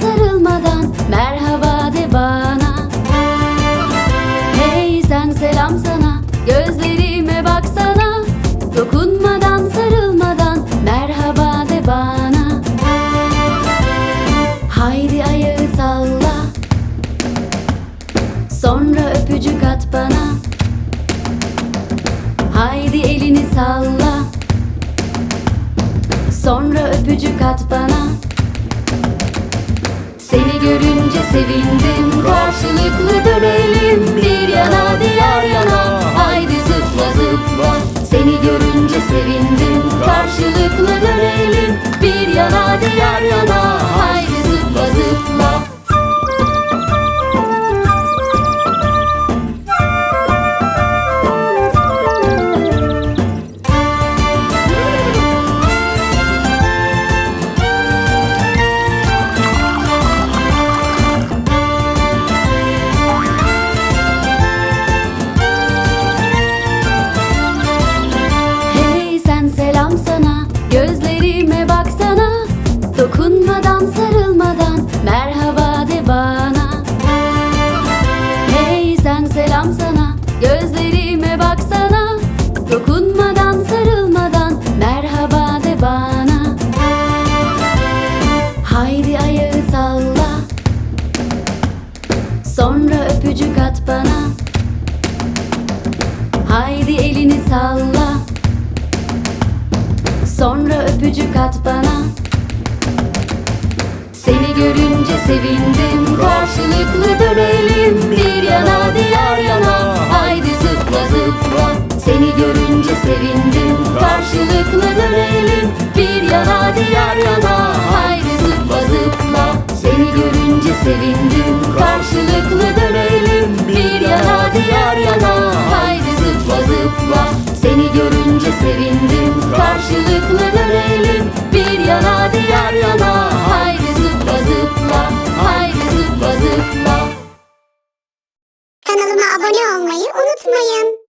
sarılmadan merhaba de bana. Hey sen selam sana gözlerime baksana. Dokunmadan sarılmadan merhaba de bana. Haydi ayağı salla. Sonra öpücük at bana. Haydi elini salla. Sonra öpücük at bana. Seni görünce sevindim. Karşılıklı dönelim. Bir yana diğer yana. Haydi zıpla zıpla. Seni görünce sevindim. Karşılıklı dönelim. Bir yana diğer yana. Haydi zıpla zıpla öpücük at bana. Haydi elini salla. Sonra öpücük at bana. Seni görünce sevindim. Karşılıklı dönelim. Bir yana diğer yana. Haydi zıpla zıpla. Seni görünce sevindim. Karşılıklı dönelim. Bir yana diğer yana sevindim Karşılıklı dönelim bir yana diğer yana Haydi zıpla zıpla haydi zıpla zıpla Kanalıma abone olmayı unutmayın.